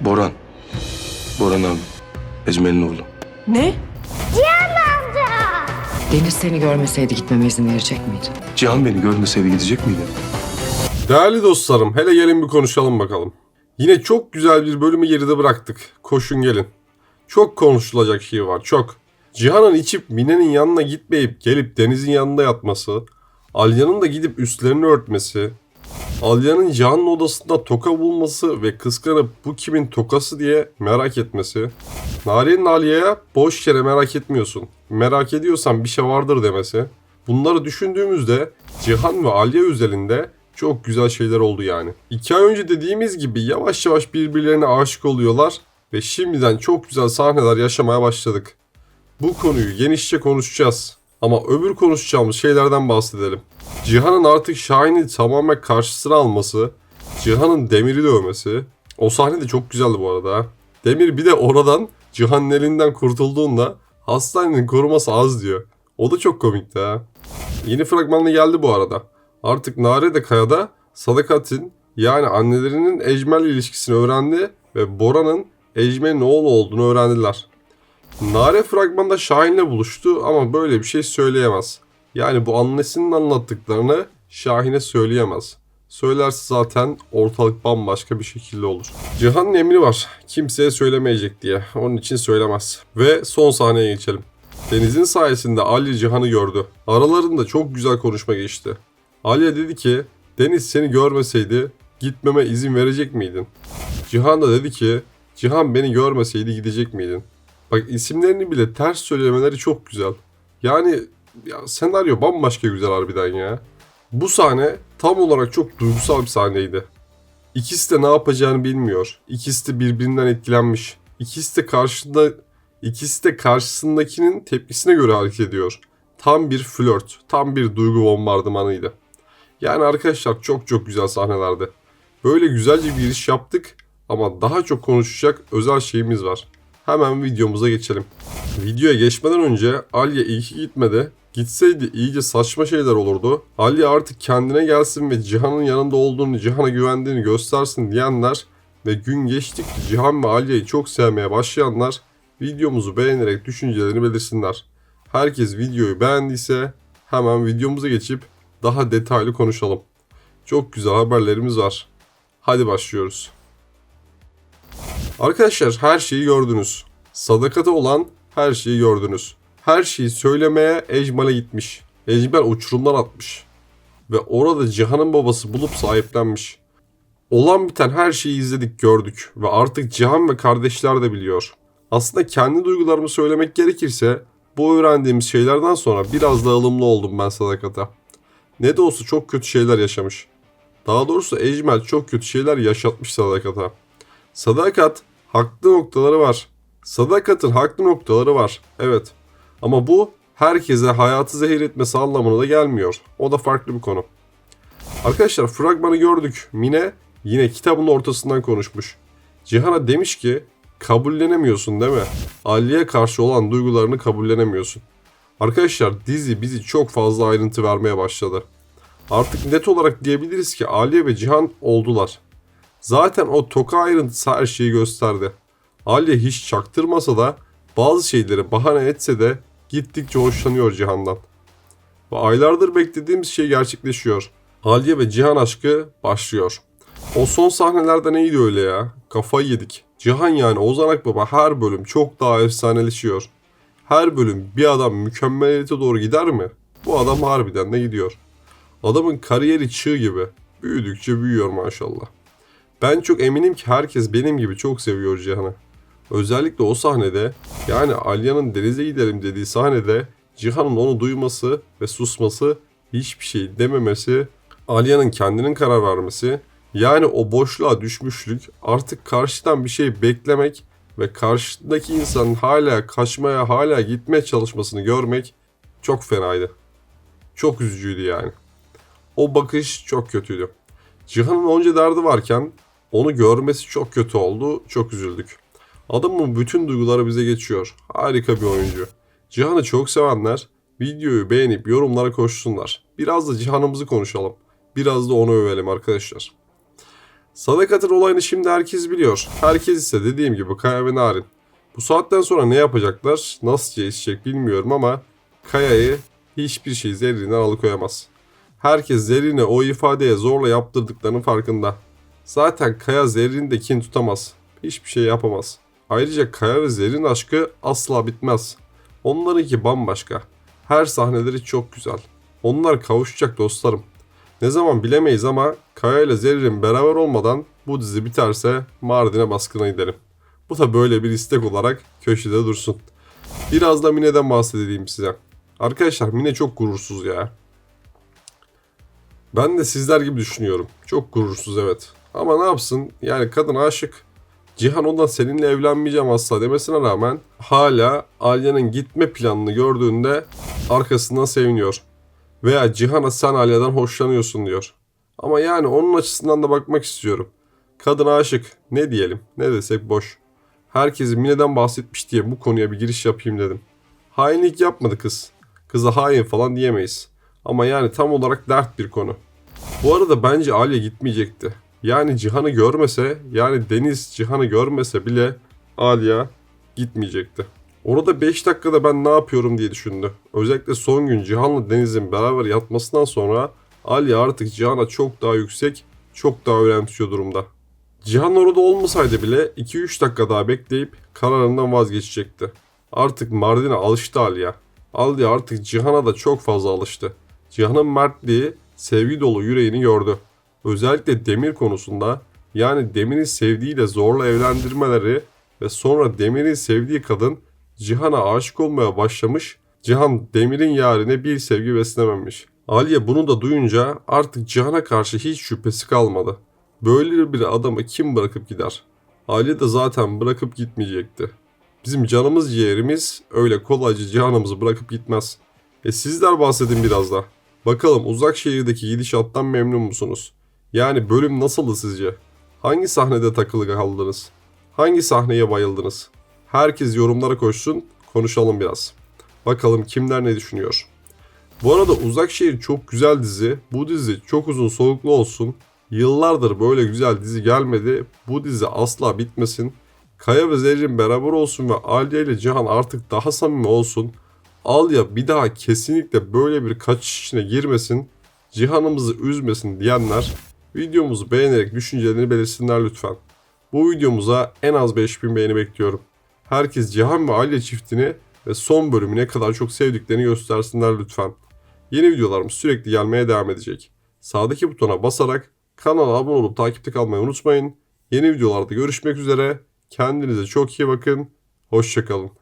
Boran. Boran abi. Ecmel'in oğlu. Ne? Deniz seni görmeseydi gitmeme izin verecek miydin? Cihan beni görmeseydi gidecek miydi? Değerli dostlarım, hele gelin bir konuşalım bakalım. Yine çok güzel bir bölümü geride bıraktık. Koşun gelin. Çok konuşulacak şey var, çok. Cihan'ın içip Mine'nin yanına gitmeyip gelip Deniz'in yanında yatması, Alya'nın da gidip üstlerini örtmesi, Alya'nın Cihan'ın odasında toka bulması ve kıskanıp bu kimin tokası diye merak etmesi, Nari'nin Alya'ya boş yere merak etmiyorsun, merak ediyorsan bir şey vardır demesi, bunları düşündüğümüzde Cihan ve Alya özelinde çok güzel şeyler oldu yani. İki ay önce dediğimiz gibi yavaş yavaş birbirlerine aşık oluyorlar ve şimdiden çok güzel sahneler yaşamaya başladık. Bu konuyu genişçe konuşacağız. Ama öbür konuşacağımız şeylerden bahsedelim. Cihan'ın artık Şahin'i tamamen karşısına alması, Cihan'ın Demir'i dövmesi. O sahne de çok güzeldi bu arada. Demir bir de oradan Cihan'ın elinden kurtulduğunda hastanenin koruması az diyor. O da çok komikti ha. Yeni fragmanlı geldi bu arada. Artık Nare de Kaya'da Sadakat'in yani annelerinin Ecmel'le ilişkisini öğrendi ve Bora'nın Ecmel'in oğlu olduğunu öğrendiler. Nare fragmanda Şahin'le buluştu ama böyle bir şey söyleyemez. Yani bu annesinin anlattıklarını Şahin'e söyleyemez. Söylerse zaten ortalık bambaşka bir şekilde olur. Cihan'ın emri var. Kimseye söylemeyecek diye. Onun için söylemez. Ve son sahneye geçelim. Deniz'in sayesinde Ali Cihan'ı gördü. Aralarında çok güzel konuşma geçti. Aliye dedi ki Deniz seni görmeseydi gitmeme izin verecek miydin? Cihan da dedi ki Cihan beni görmeseydi gidecek miydin? Bak isimlerini bile ters söylemeleri çok güzel. Yani ya senaryo bambaşka güzel harbiden ya. Bu sahne tam olarak çok duygusal bir sahneydi. İkisi de ne yapacağını bilmiyor. İkisi de birbirinden etkilenmiş. İkisi de karşında ikisi de karşısındakinin tepkisine göre hareket ediyor. Tam bir flört, tam bir duygu bombardımanıydı. Yani arkadaşlar çok çok güzel sahnelerdi. Böyle güzelce bir giriş yaptık ama daha çok konuşacak özel şeyimiz var. Hemen videomuza geçelim. Videoya geçmeden önce Alya iyi ki gitmedi. Gitseydi iyice saçma şeyler olurdu. Alya artık kendine gelsin ve Cihan'ın yanında olduğunu, Cihan'a güvendiğini göstersin diyenler ve gün geçtikçe Cihan ve Alya'yı çok sevmeye başlayanlar videomuzu beğenerek düşüncelerini belirsinler. Herkes videoyu beğendiyse hemen videomuza geçip daha detaylı konuşalım. Çok güzel haberlerimiz var. Hadi başlıyoruz. Arkadaşlar her şeyi gördünüz. Sadakata olan her şeyi gördünüz. Her şeyi söylemeye Ecmal'e gitmiş. Ecmal uçurumdan atmış. Ve orada Cihan'ın babası bulup sahiplenmiş. Olan biten her şeyi izledik gördük ve artık Cihan ve kardeşler de biliyor. Aslında kendi duygularımı söylemek gerekirse bu öğrendiğimiz şeylerden sonra biraz da ılımlı oldum ben Sadakat'a. Ne de olsa çok kötü şeyler yaşamış. Daha doğrusu Ecmel çok kötü şeyler yaşatmış Sadakat'a. Sadakat haklı noktaları var. Sadakatın haklı noktaları var. Evet. Ama bu herkese hayatı zehir etmesi anlamına da gelmiyor. O da farklı bir konu. Arkadaşlar fragmanı gördük. Mine yine kitabın ortasından konuşmuş. Cihan'a demiş ki kabullenemiyorsun değil mi? Ali'ye karşı olan duygularını kabullenemiyorsun. Arkadaşlar dizi bizi çok fazla ayrıntı vermeye başladı. Artık net olarak diyebiliriz ki Aliye ve Cihan oldular. Zaten o toka ayrıntısı her şeyi gösterdi. Aliye hiç çaktırmasa da bazı şeyleri bahane etse de gittikçe hoşlanıyor Cihan'dan. Ve aylardır beklediğimiz şey gerçekleşiyor. Aliye ve Cihan aşkı başlıyor. O son sahnelerde neydi öyle ya? Kafayı yedik. Cihan yani Ozan Akbaba her bölüm çok daha efsaneleşiyor. Her bölüm bir adam mükemmeliyete doğru gider mi? Bu adam harbiden de gidiyor. Adamın kariyeri çığ gibi. Büyüdükçe büyüyor maşallah. Ben çok eminim ki herkes benim gibi çok seviyor Cihan'ı. Özellikle o sahnede yani Alya'nın denize gidelim dediği sahnede Cihan'ın onu duyması ve susması, hiçbir şey dememesi, Alya'nın kendinin karar vermesi, yani o boşluğa düşmüşlük artık karşıdan bir şey beklemek ve karşıdaki insanın hala kaçmaya, hala gitmeye çalışmasını görmek çok fenaydı. Çok üzücüydü yani. O bakış çok kötüydü. Cihan'ın onca derdi varken onu görmesi çok kötü oldu, çok üzüldük. Adamın bütün duyguları bize geçiyor. Harika bir oyuncu. Cihan'ı çok sevenler videoyu beğenip yorumlara koşsunlar. Biraz da Cihan'ımızı konuşalım. Biraz da onu övelim arkadaşlar. Sadakat'in olayını şimdi herkes biliyor. Herkes ise dediğim gibi Kaya ve Narin. Bu saatten sonra ne yapacaklar, nasıl gelişecek bilmiyorum ama Kaya'yı hiçbir şey Zerrin'den alıkoyamaz. Herkes Zerrin'e o ifadeye zorla yaptırdıklarının farkında. Zaten Kaya Zerrin'i de kin tutamaz. Hiçbir şey yapamaz. Ayrıca Kaya ve Zerrin aşkı asla bitmez. Onlarınki bambaşka. Her sahneleri çok güzel. Onlar kavuşacak dostlarım. Ne zaman bilemeyiz ama Kaya ile Zerrin beraber olmadan bu dizi biterse Mardin'e baskına giderim. Bu da böyle bir istek olarak köşede dursun. Biraz da Mine'den bahsedeyim size. Arkadaşlar Mine çok gurursuz ya. Ben de sizler gibi düşünüyorum. Çok gurursuz evet. Ama ne yapsın? Yani kadın aşık. Cihan ondan seninle evlenmeyeceğim asla demesine rağmen hala Alya'nın gitme planını gördüğünde arkasından seviniyor. Veya Cihan'a sen Alya'dan hoşlanıyorsun diyor. Ama yani onun açısından da bakmak istiyorum. Kadın aşık. Ne diyelim? Ne desek boş. Herkes Mine'den bahsetmiş diye bu konuya bir giriş yapayım dedim. Hainlik yapmadı kız. Kıza hain falan diyemeyiz. Ama yani tam olarak dert bir konu. Bu arada bence Alya gitmeyecekti. Yani Cihan'ı görmese, yani Deniz Cihan'ı görmese bile Alya gitmeyecekti. Orada 5 dakikada ben ne yapıyorum diye düşündü. Özellikle son gün Cihan'la Deniz'in beraber yatmasından sonra Alya artık Cihan'a çok daha yüksek, çok daha önemsiyor durumda. Cihan orada olmasaydı bile 2-3 dakika daha bekleyip kararından vazgeçecekti. Artık Mardin'e alıştı Alya. Alya artık Cihan'a da çok fazla alıştı. Cihan'ın mertliği, sevgi dolu yüreğini gördü. Özellikle Demir konusunda yani Demir'in sevdiğiyle zorla evlendirmeleri ve sonra Demir'in sevdiği kadın Cihan'a aşık olmaya başlamış. Cihan Demir'in yarine bir sevgi beslememiş. Aliye bunu da duyunca artık Cihan'a karşı hiç şüphesi kalmadı. Böyle bir adamı kim bırakıp gider? Aliye de zaten bırakıp gitmeyecekti. Bizim canımız ciğerimiz öyle kolayca Cihan'ımızı bırakıp gitmez. E sizler bahsedin biraz da. Bakalım uzak şehirdeki gidişattan memnun musunuz? Yani bölüm nasıldı sizce? Hangi sahnede takılı kaldınız? Hangi sahneye bayıldınız? Herkes yorumlara koşsun, konuşalım biraz. Bakalım kimler ne düşünüyor. Bu arada Uzak Şehir çok güzel dizi. Bu dizi çok uzun soluklu olsun. Yıllardır böyle güzel dizi gelmedi. Bu dizi asla bitmesin. Kaya ve Zerrin beraber olsun ve Alya ile Cihan artık daha samimi olsun. Alya bir daha kesinlikle böyle bir kaçış işine girmesin. Cihan'ımızı üzmesin diyenler videomuzu beğenerek düşüncelerini belirsinler lütfen. Bu videomuza en az 5000 beğeni bekliyorum. Herkes Cihan ve Alya çiftini ve son bölümü ne kadar çok sevdiklerini göstersinler lütfen. Yeni videolarımız sürekli gelmeye devam edecek. Sağdaki butona basarak kanala abone olup takipte kalmayı unutmayın. Yeni videolarda görüşmek üzere. Kendinize çok iyi bakın. Hoşçakalın.